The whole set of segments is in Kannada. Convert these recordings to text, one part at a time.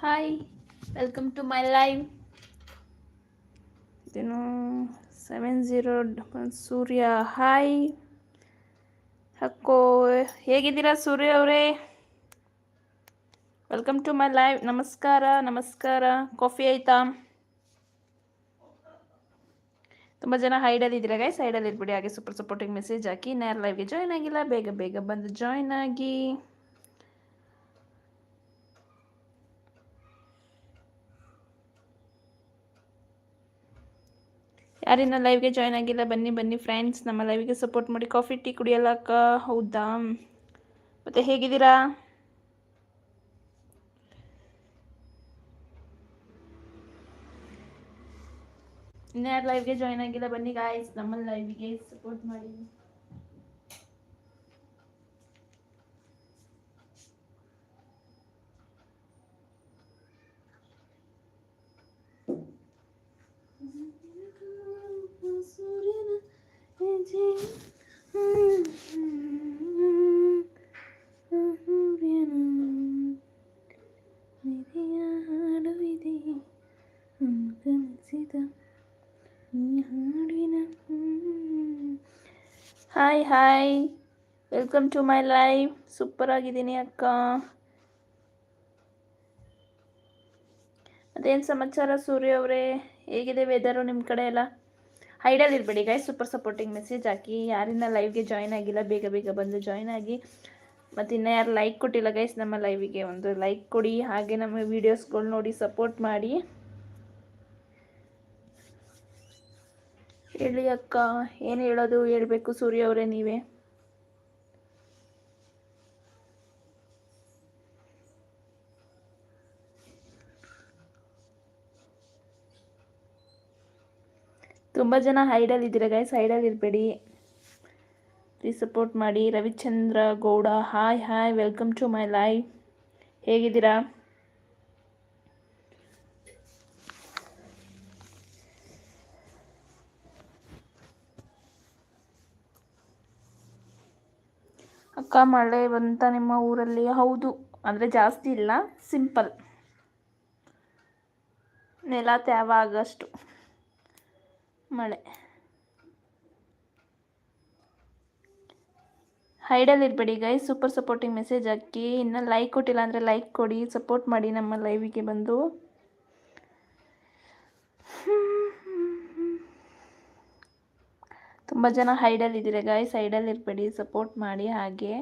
Hi welcome to my live ಇದೇನು ಸೆವೆನ್ ಝೀರೋ ಸೂರ್ಯ. ಹಾಯ್ ಹಕ್ಕೋ, ಹೇಗಿದ್ದೀರಾ ಸೂರ್ಯ ಅವರೇ? ವೆಲ್ಕಮ್ ಟು ಮೈ ಲೈವ್ ನಮಸ್ಕಾರ ನಮಸ್ಕಾರ. ಕಾಫಿ ಆಯ್ತಾ? ತುಂಬ ಜನ ಹೈಡಲ್ಲಿ ಇದ್ದೀರಾ ಗೈ ಸೈಡಲ್ಲಿ ಇರ್ಬಿಡಿ. ಹಾಗೆ ಸೂಪರ್ ಸಪೋರ್ಟಿಂಗ್ ಮೆಸೇಜ್ ಹಾಕಿ. ನ್ಯಾರ್ ಲೈವ್ಗೆ ಜಾಯ್ನ್ ಆಗಿಲ್ಲ, ಬೇಗ ಬೇಗ ಬಂದು ಜಾಯ್ನ್ ಆಗಿ. ಯಾರಿನ್ನ ಲೈವ್ಗೆ ಜಾಯ್ನ್ ಆಗಿಲ್ಲ, ಬನ್ನಿ ಬನ್ನಿ ಫ್ರೆಂಡ್ಸ್ ನಮ್ಮ ಲೈವ್ಗೆ ಸಪೋರ್ಟ್ ಮಾಡಿ ಕಾಫಿ ಟೀ ಕುಡಿಯಲಕ್ಕ. ಹೌದಾ? ಮತ್ತೆ ಹೇಗಿದ್ದೀರಾ? ಇನ್ಯಾರು ಲೈವ್ಗೆ ಜಾಯ್ನ್ ಆಗಿಲ್ಲ, ಬನ್ನಿ ಗಾಯ್ಸ್ ನಮ್ಮ ಲೈವ್ಗೆ ಸಪೋರ್ಟ್ ಮಾಡಿ. ಸೂರ್ಯನ ನಿಧಿಯ ಹಾಡುವಿದೆ. ಗಮನಿಸಿದ ಈ ಹಾಡಿನ hi hi. Welcome to my life super ಆಗಿದ್ದೀನಿ ಅಕ್ಕ. ಅದೇನು ಸಮಾಚಾರ ಸೂರ್ಯ ಅವರೇ? ಹೇಗಿದೆ ವೆದರು ನಿಮ್ಮ ಕಡೆ ಎಲ್ಲ? ಹೈಡಲ್ಲಿ ಇರಬೇಡಿ ಗೈಸ್ ಸೂಪರ್ ಸಪೋರ್ಟಿಂಗ್ ಮೆಸೇಜ್ ಹಾಕಿ. ಯಾರಿನ ಲೈವ್ಗೆ ಜಾಯ್ನ್ ಆಗಿಲ್ಲ, ಬೇಗ ಬೇಗ ಬಂದು ಜಾಯ್ನ್ ಆಗಿ. ಮತ್ತು ಇನ್ನೂ ಯಾರು ಲೈಕ್ ಕೊಟ್ಟಿಲ್ಲ ಗೈಸ್ ನಮ್ಮ ಲೈವಿಗೆ ಒಂದು ಲೈಕ್ ಕೊಡಿ. ಹಾಗೆ ನಮ್ಮ ವೀಡಿಯೋಸ್ಗಳು ನೋಡಿ ಸಪೋರ್ಟ್ ಮಾಡಿ. ಹೇಳಿ ಅಕ್ಕ, ಏನು ಹೇಳೋದು? ಹೇಳಬೇಕು ಸೂರ್ಯ ಅವರೇ, ನೀವೇ. ತುಂಬ ಜನ ಹೈಡಲ್ ಇದ್ದೀರಾ ಗೈಸ್ ಹೈಡಲ್ಲಿ ಇರಬೇಡಿ. ಪ್ಲೀಸ್ ಸಪೋರ್ಟ್ ಮಾಡಿ. Ravichandra Gowda hi hi welcome to my live ಹೇಗಿದ್ದೀರಾ? ಅಕ್ಕ, ಮಳೆ ಬಂತ ನಿಮ್ಮ ಊರಲ್ಲಿ? ಹೌದು. ಅಂದರೆ ಜಾಸ್ತಿ ಇಲ್ಲ ಸಿಂಪಲ್ ನೆಲ ತ್ಯಾವ ಆಗಷ್ಟು. ಮಳೆ. ಹೈಡಲ್ ಇರಬೇಡಿ ಗೈ ಸೂಪರ್ ಸಪೋರ್ಟಿಂಗ್ ಮೆಸೇಜ್ ಹಾಕಿ. ಇನ್ನು ಲೈಕ್ ಕೊಟ್ಟಿಲ್ಲ ಅಂದರೆ ಲೈಕ್ ಕೊಡಿ ಸಪೋರ್ಟ್ ಮಾಡಿ ನಮ್ಮ ಲೈವಿಗೆ ಬಂದು. ತುಂಬ ಜನ ಹೈಡಲ್ ಇದ್ದೀರಾ ಗಾಯ್ಸ್ ಹೈಡಲ್ ಇರಬೇಡಿ ಸಪೋರ್ಟ್ ಮಾಡಿ ಹಾಗೆ.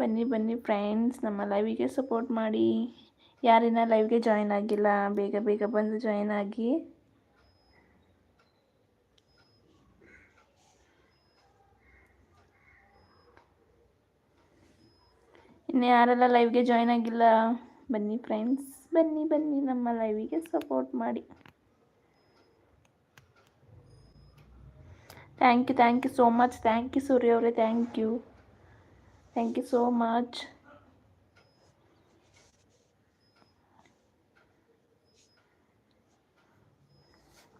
ಬನ್ನಿ ಬನ್ನಿ ಫ್ರೆಂಡ್ಸ್ ನಮ್ಮ ಲೈವಿಗೆ ಸಪೋರ್ಟ್ ಮಾಡಿ. ಯಾರಿನ ಲೈವ್ಗೆ ಜಾಯಿನ್ ಆಗಿಲ್ಲ, ಬೇಗ ಬೇಗ ಬಂದು ಜಾಯಿನ್ ಆಗಿ. ಇನ್ನು ಯಾರೆಲ್ಲ ಲೈವ್ಗೆ ಜಾಯ್ನ್ ಆಗಿಲ್ಲ, ಬನ್ನಿ ಫ್ರೆಂಡ್ಸ್. ಬನ್ನಿ ಬನ್ನಿ ನಮ್ಮ ಲೈವಿಗೆ ಸಪೋರ್ಟ್ ಮಾಡಿ. Thank you thank you so much. Thank you Surya ಅವರೇ, thank you. Thank you so much.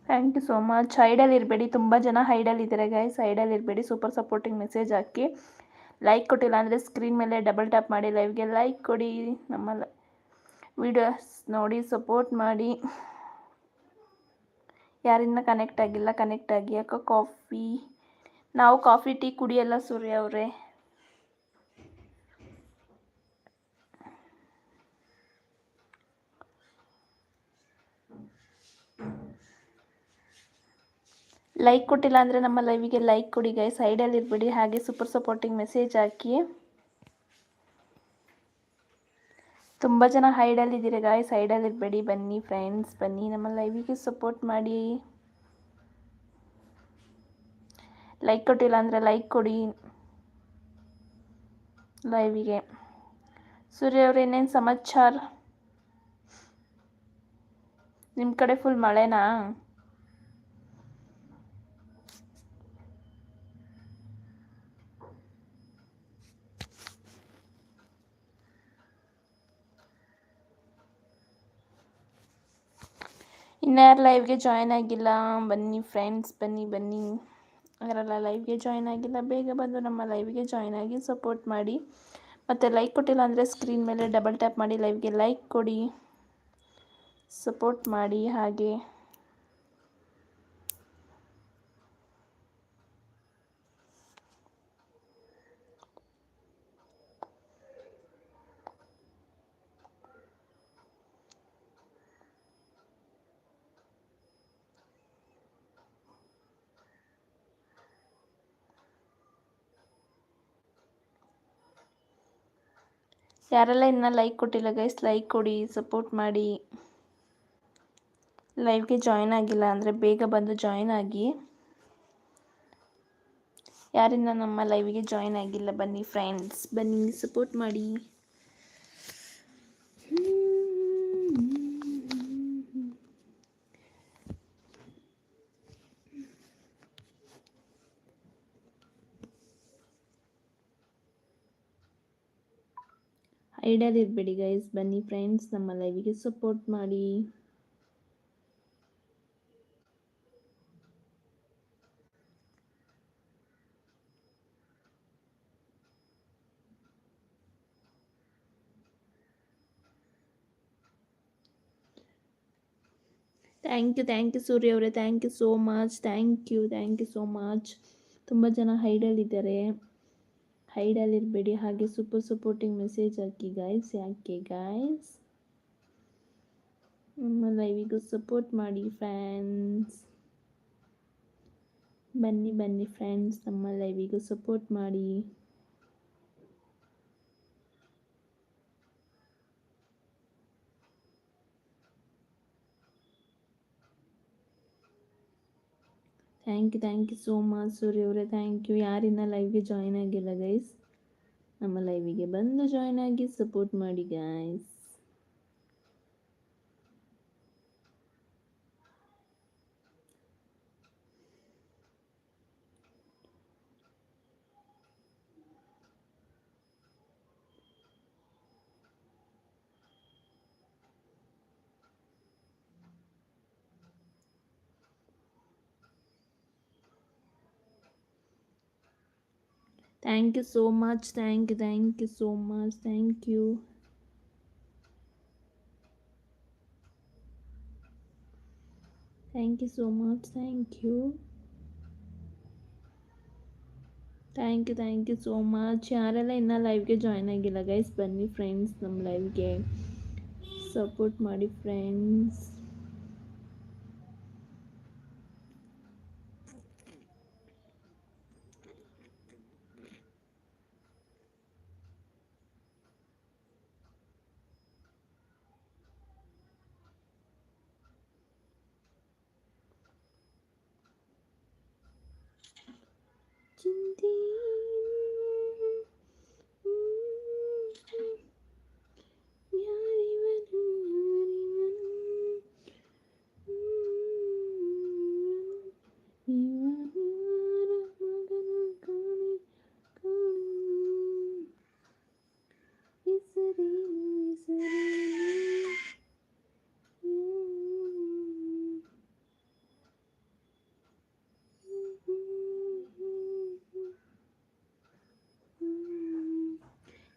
Thank you so much ಹೈಡಲ್ಲಿ ಇರಬೇಡಿ. ತುಂಬ ಜನ ಹೈಡಲ್ಲಿ ಇದ್ದಾರೆ ಗೈಸ್ ಹೈಡಲ್ಲಿ ಇರಬೇಡಿ. ಸೂಪರ್ ಸಪೋರ್ಟಿಂಗ್ ಮೆಸೇಜ್ ಹಾಕಿ. ಲೈಕ್ ಕೊಟ್ಟಿಲ್ಲ ಅಂದರೆ ಸ್ಕ್ರೀನ್ ಮೇಲೆ ಡಬಲ್ ಟ್ಯಾಪ್ ಮಾಡಿ ಲೈವ್ಗೆ ಲೈಕ್ ಕೊಡಿ. ನಮ್ಮ ವಿಡಿಯೋಸ್ ನೋಡಿ ಸಪೋರ್ಟ್ ಮಾಡಿ. ಯಾರಿಂದ ಕನೆಕ್ಟ್ ಆಗಿಲ್ಲ ಕನೆಕ್ಟ್ ಆಗಿ. ಯಾಕೋ ಕಾಫಿ ನಾವು ಕಾಫಿ ಟೀ ಕುಡಿಯಲ್ಲ ಸೂರ್ಯ ಅವರೇ. ಲೈಕ್ ಕೊಟ್ಟಿಲ್ಲ ಅಂದರೆ ನಮ್ಮ ಲೈವಿಗೆ ಲೈಕ್ ಕೊಡಿ ಗೈ ಸೈಡಲ್ಲಿ ಇರಬೇಡಿ. ಹಾಗೆ ಸೂಪರ್ ಸಪೋರ್ಟಿಂಗ್ ಮೆಸೇಜ್ ಹಾಕಿ. ತುಂಬ ಜನ ಹೈಡಲ್ಲಿ ಇದ್ದೀರಿ ಗಾಯ್ ಸೈಡಲ್ಲಿ ಇರಬೇಡಿ. ಬನ್ನಿ ಫ್ರೆಂಡ್ಸ್ ಬನ್ನಿ. ನಮ್ಮ ಲೈವಿಗೆ ಸಪೋರ್ಟ್ ಮಾಡಿ. ಲೈಕ್ ಕೊಟ್ಟಿಲ್ಲ ಅಂದರೆ ಲೈಕ್ ಕೊಡಿ. ಲೈವಿಗೆ ಸೂರ್ಯ ಅವ್ರ ಏನೇನು ಸಮಾಚಾರ? ನಿಮ್ಮ ಕಡೆ ಫುಲ್ ಮಳೆನಾ? ಇನ್ಯಾರು ಲೈವ್ಗೆ ಜಾಯ್ನ್ ಆಗಿಲ್ಲ ಬನ್ನಿ ಫ್ರೆಂಡ್ಸ್ ಬನ್ನಿ ಬನ್ನಿ ಯಾರೆಲ್ಲ ಲೈವ್ಗೆ ಜಾಯ್ನ್ ಆಗಿಲ್ಲ ಬೇಗ ಬಂದು ನಮ್ಮ ಲೈವ್ಗೆ ಜಾಯ್ನ್ ಆಗಿ ಸಪೋರ್ಟ್ ಮಾಡಿ ಮತ್ತು ಲೈಕ್ ಕೊಟ್ಟಿಲ್ಲ ಅಂದರೆ ಸ್ಕ್ರೀನ್ ಮೇಲೆ ಡಬಲ್ ಟ್ಯಾಪ್ ಮಾಡಿ ಲೈವ್ಗೆ ಲೈಕ್ ಕೊಡಿ ಸಪೋರ್ಟ್ ಮಾಡಿ ಹಾಗೆ ಯಾರೆಲ್ಲ ಇನ್ನೂ ಲೈಕ್ ಕೊಟ್ಟಿಲ್ಲ ಗೈಸ್, ಲೈಕ್ ಕೊಡಿ, ಸಪೋರ್ಟ್ ಮಾಡಿ. ಲೈವ್ಗೆ ಜಾಯ್ನ್ ಆಗಿಲ್ಲ ಅಂದರೆ ಬೇಗ ಬಂದು ಜಾಯ್ನ್ ಆಗಿ. ಯಾರಿಂದ ನಮ್ಮ ಲೈವಿಗೆ ಜಾಯ್ನ್ ಆಗಿಲ್ಲ, ಬನ್ನಿ ಫ್ರೆಂಡ್ಸ್ ಬನ್ನಿ ಸಪೋರ್ಟ್ ಮಾಡಿ. ಐಡಿಯಾದ ಇರಬೇಡಿ ಗೈಸ್ ಬನ್ನಿ ಫ್ರೆಂಡ್ಸ್ ನಮ್ಮ ಲೈವಿಗೆ ಸಪೋರ್ಟ್ ಮಾಡಿ. Thank you thank you Surya ಅವರೇ. Thank you so much thank you thank you so much ತುಂಬ ಜನ ಹೈಡಲ್ಲಿದ್ದಾರೆ ಹೈಡಲ್ಲಿರಬೇಡಿ ಹಾಗೆ ಸೂಪರ್ ಸಪೋರ್ಟಿಂಗ್ ಮೆಸೇಜ್ ಹಾಕಿ ಗಾಯ್ಸ್ ಯಾಕೆ ಗಾಯ್ಸ್ ನಮ್ಮ ಲೈವಿಗೂ ಸಪೋರ್ಟ್ ಮಾಡಿ ಫ್ರೆಂಡ್ಸ್ ಬನ್ನಿ ಬನ್ನಿ ಫ್ರೆಂಡ್ಸ್ ನಮ್ಮ ಲೈವಿಗೂ ಸಪೋರ್ಟ್ ಮಾಡಿ. Thank you thank you so much Surya ಅವರೇ ಥ್ಯಾಂಕ್ ಯು ಯಾರಿನ್ನ ಲೈವ್ಗೆ ಜಾಯ್ನ್ ಆಗಿಲ್ಲ ಗೈಸ್ ನಮ್ಮ ಲೈವಿಗೆ ಬಂದು ಜಾಯ್ನ್ ಆಗಿ ಸಪೋರ್ಟ್ ಮಾಡಿ guys Thank you so much. Thank you. Thank you so much. Thank you. Thank you so much. Thank you. Thank you thank you so much ಯಾರೆಲ್ಲ ಇನ್ನೂ ಲೈವ್ಗೆ ಜಾಯ್ನ್ ಆಗಿಲ್ಲ ಗೈಸ್ ಬನ್ನಿ ಫ್ರೆಂಡ್ಸ್ ನಮ್ಮ ಲೈವ್ಗೆ ಸಪೋರ್ಟ್ ಮಾಡಿ ಫ್ರೆಂಡ್ಸ್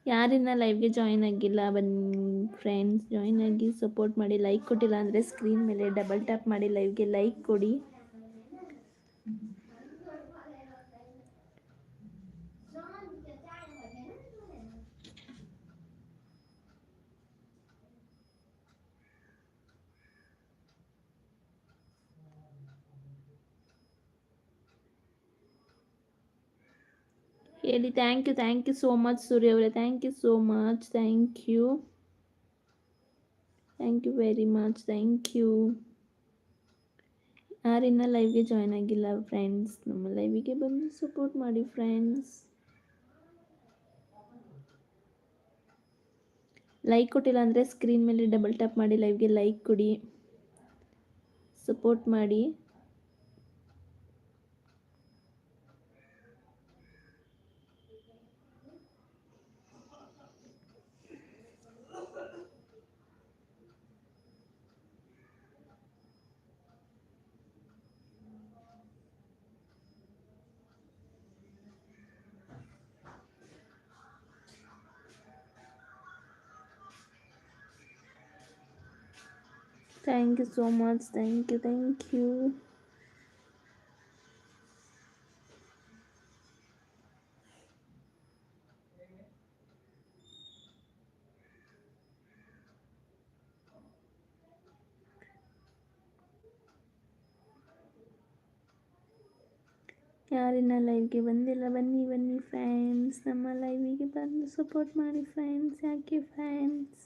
यार लाइव के जॉन आगे बंद फ्रेंड्स जॉन आगे सपोर्ट लाइक को स्क्रीन मेले डबल टैप लाइव के लाइक को ಹೇಳಿ thank you thank you so much Surya ಅವರೇ thank you so much thank you thank you very much thank you ಯಾರಿನ್ನ ಲೈವ್ಗೆ ಜಾಯ್ನ್ ಆಗಿಲ್ಲ ಫ್ರೆಂಡ್ಸ್ ನಮ್ಮ ಲೈವಿಗೆ ಬಂದು ಸಪೋರ್ಟ್ ಮಾಡಿ ಫ್ರೆಂಡ್ಸ್ ಲೈಕ್ ಕೊಟ್ಟಿಲ್ಲ ಅಂದರೆ ಸ್ಕ್ರೀನ್ ಮೇಲೆ ಡಬಲ್ ಟ್ಯಾಪ್ ಮಾಡಿ ಲೈವ್ಗೆ ಲೈಕ್ ಕೊಡಿ. ಸಪೋರ್ಟ್ ಮಾಡಿ. Thank you so much. Thank you. Thank you. ಯಾರಿನ್ನ ಲೈವ್ಗೆ ಬಂದಿಲ್ಲ ಬನ್ನಿ ಬನ್ನಿ ಫ್ರೆಂಡ್ಸ್ ನಮ್ಮ ಲೈವಿಗೆ ಬಂದು ಸಪೋರ್ಟ್ ಮಾಡಿ ಫ್ರೆಂಡ್ಸ್ ಯಾಕೆ friends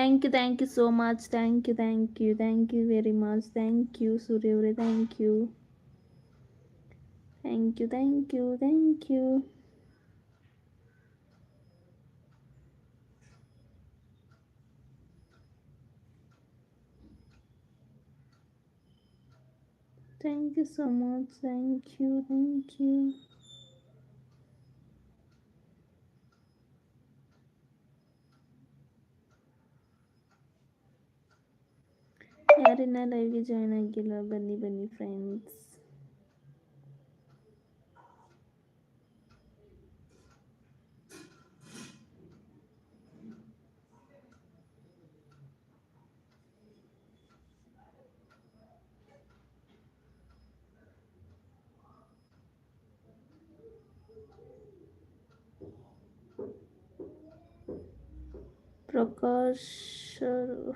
thank you thank you so much thank you thank you thank you very much thank you Surya ಅವರೇ thank you thank you thank you thank you thank you so much thank you thank you ಯಾರನ್ನ ಲೈವ್ಗೆ ಜಾಯ್ನ್ ಆಗಿಲ್ಲ ಬನ್ನಿ ಬನ್ನಿ ಫ್ರೆಂಡ್ಸ್ ಪ್ರಕಾಶ್ ಅವರು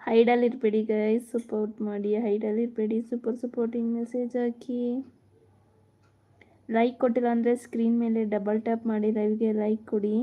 ಹೈಡಲ್ಲಿ ಇರಬೇಡಿ ಗೈಸ್ ಸಪೋರ್ಟ್ ಮಾಡಿ ಹೈಡಲ್ಲಿ ಇರಬೇಡಿ ಸೂಪರ್ ಸಪೋರ್ಟಿಂಗ್ ಮೆಸೇಜ್ ಹಾಕಿ. ಲೈಕ್ ಕೊಟ್ಟಿಲ್ಲ ಅಂದರೆ ಸ್ಕ್ರೀನ್ ಮೇಲೆ ಡಬಲ್ ಟ್ಯಾಪ್ ಮಾಡಿ ಲೈವ್ಗೆ ಲೈಕ್ ಕೊಡಿ.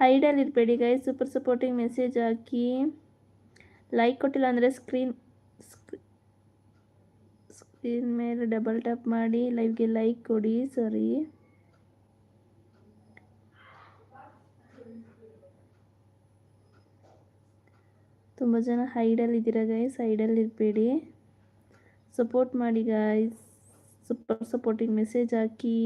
ಹೈಡಲ್ಲಿ ಇರಬೇಡಿ ಗೈ ಸೂಪರ್ ಸಪೋರ್ಟಿಂಗ್ ಮೆಸೇಜ್ ಹಾಕಿ. ಲೈಕ್ ಕೊಟ್ಟಿಲ್ಲ ಅಂದರೆ ಸ್ಕ್ರೀನ್ ಸ್ಕ್ರೀನ್ ಮೇಲೆ ಡಬಲ್ ಟ್ಯಾಪ್ ಮಾಡಿ ಲೈವ್ಗೆ ಲೈಕ್ ಕೊಡಿ ಸಾರಿ ತುಂಬ ಜನ ಹೈಡಲ್ಲಿ ಇದ್ದೀರಾ ಗೈಸ್ ಹೈಡಲ್ಲಿ ಇರಬೇಡಿ. ಸಪೋರ್ಟ್ ಮಾಡಿ ಗಾಯ್ಸ್ ಸೂಪರ್ ಸಪೋರ್ಟಿಂಗ್ ಮೆಸೇಜ್ ಹಾಕಿ.